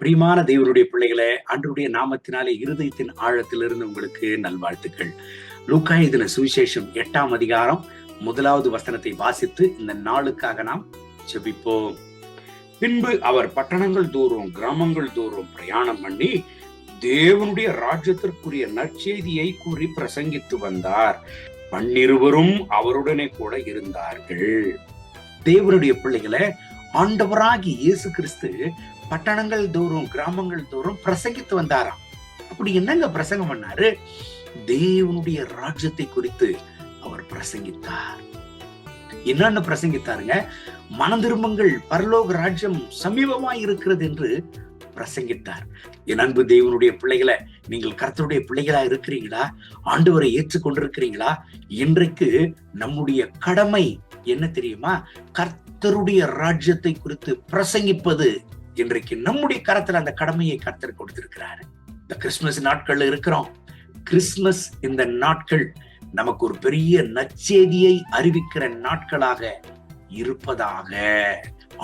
பிரியமான தேவனுடைய பிள்ளைகளை அன்றுடைய நாமத்தினாலே இருதயத்தின் ஆழத்திலிருந்து உங்களுக்கு நல்வாழ்த்துக்கள். லூக்கா இதுல சுவிசேஷம் எட்டாம் அதிகாரம் முதலாவது வசனத்தை வாசித்து இந்த நாளுக்காக நாம் செபிப்போம் பின்பு அவர் பட்டணங்கள் தோறும் கிராமங்கள் தோறும் பிரயாணம் பண்ணி தேவனுடைய ராஜ்யத்திற்குரிய நற்செய்தியை கூறி பிரசங்கித்து வந்தார். பன்னிருவரும் அவருடனே கூட இருந்தார்கள். தேவனுடைய பிள்ளைகளை ஆண்டவராகி இயேசு கிறிஸ்து பட்டணங்கள் தோறும் கிராமங்கள் தோறும் பிரசங்கித்து வந்தாராம். அப்படி என்னங்க பிரசங்கம் பண்ணாரு? தேவனுடைய ராஜ்யத்தை குறித்து அவர் பிரசங்கித்தார். என்னன்னு பிரசங்கித்தாருங்க? மனம் திரும்பங்கள் பரலோக ராஜ்யம் சமீபமா இருக்கிறது என்று பிரசங்கித்தார். என் அன்பு தேவனுடைய பிள்ளைகளை நீங்கள் கர்த்தருடைய பிள்ளைகளா இருக்கிறீங்களா? ஆண்டவரை ஏற்றுக்கொண்டிருக்கிறீங்களா? இன்றைக்கு நம்முடைய கடமை என்ன தெரியுமா? கர்த்த கர்த்தருடைய ராஜ்யத்தை குறித்து பிரசங்கிப்பது இன்றைக்கு நம்முடைய கரத்துல அந்த கடமையை கர்த்தர் கொடுத்திருக்கிறாரு. இந்த கிறிஸ்துமஸ் நாட்கள்ல இருக்கிறோம். கிறிஸ்துமஸ் இந்த நாட்கள் நமக்கு ஒரு பெரிய நச்சேதியை அறிவிக்கிற நாட்களாக இருப்பதாக.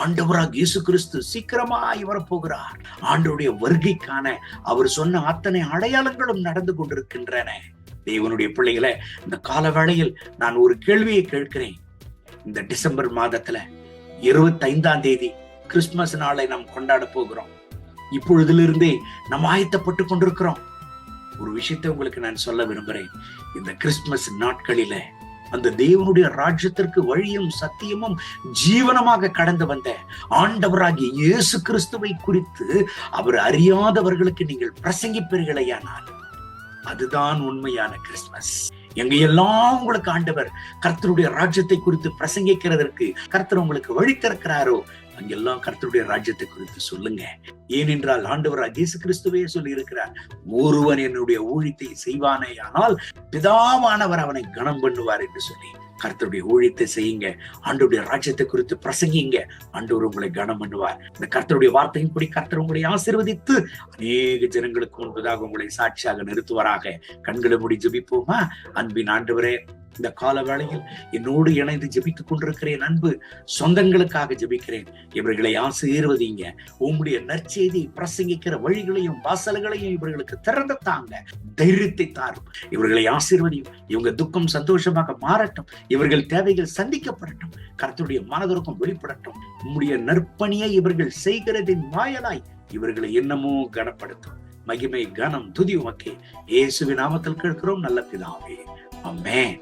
ஆண்டவராக இயேசு கிறிஸ்து சீக்கிரமாய் வரப்போகிறார். ஆண்டவருடைய வருகைக்கான அவர் சொன்ன அத்தனை அடையாளங்களும் நடந்து கொண்டிருக்கின்றன. தேவனுடைய பிள்ளைகளை இந்த கால வேளையில் நான் ஒரு கேள்வியை கேட்கிறேன். இந்த டிசம்பர் மாதத்துல இருபத்தி ஐந்தாம் தேதி கிறிஸ்துமஸ் நாளை நாம் கொண்டாட போகிறோம். இப்பொழுதிலிருந்தே நாம் ஆயத்தப்பட்டு கொண்டிருக்கிறோம். ஒரு விஷயத்தை உங்களுக்கு நான் சொல்ல விரும்புகிறேன். இந்த கிறிஸ்துமஸ் நாட்களில அந்த தேவனுடைய ராஜ்யத்திற்கு வழியும் சத்தியமும் ஜீவனமாக கடந்து வந்த ஆண்டவராகிய இயேசு கிறிஸ்துவை குறித்து அவர் அறியாதவர்களுக்கு நீங்கள் பிரசங்கிப்பீர்களையானால் அதுதான் உண்மையான கிறிஸ்துமஸ். எங்க எல்லாம் உங்களுக்கு ஆண்டவர் கர்த்தருடைய ராஜ்யத்தை குறித்து பிரசங்கிக்கிறதற்கு கர்த்தர் உங்களுக்கு வழி திறக்கிறாரோ அங்கெல்லாம் கர்த்தருடைய ராஜ்யத்தை குறித்து சொல்லுங்க. ஏனென்றால் ஆண்டவர் இயேசு கிறிஸ்துவே சொல்லி இருக்கிறார் ஒருவன் என்னுடைய ஊழித்தை செய்வானே ஆனால் பிதாவானவர் அவனை கனம் பண்ணுவார் என்று சொல்லி. கர்த்தருடைய ஊழியத்தை செய்யுங்க ஆண்டோடைய ராஜ்யத்தை குறித்து பிரசங்கிங்க ஆண்டவர் உங்களை கனம் பண்ணுவார். இந்த கர்த்தருடைய வார்த்தையும் வார்த்தையின்படி கர்த்தர் உங்களை ஆசிர்வதித்து அநேக ஜனங்களுக்கு முன்பதாக உங்களை சாட்சியாக நிறுத்துவாராக. கண்களை முடி ஜபிப்போமா? அன்பின் ஆண்டவரே இந்த கால வேளையில் என்னோடு இணைந்து ஜெபித்துக் கொண்டிருக்கிறேன் அன்பு சொந்தங்களுக்காக ஜெபிக்கிறேன். இவர்களை ஆசீர்வதிங்க. உங்களுடைய நற்செய்தி பிரசங்கிக்கிற வழிகளையும் வாசல்களையும் இவர்களுக்கு திறந்து தாங்க தைரியத்தை தாரும். இவர்களை ஆசீர்வதியும். இவங்க துக்கம் சந்தோஷமாக மாறட்டும். இவர்கள் தேவைகள் சந்திக்கப்படட்டும். கருத்துடைய மனதிற்கும் வெளிப்படட்டும். உம்முடைய நற்பணியை இவர்கள் செய்கிறதின் வாயலாய் இவர்களை என்னமோ கனப்படுத்தும். மகிமை கனம் துதி உமக்கே. இயேசுவின் நாமத்தில் கேட்கிறோம் நல்ல பிதாவே. அமேன்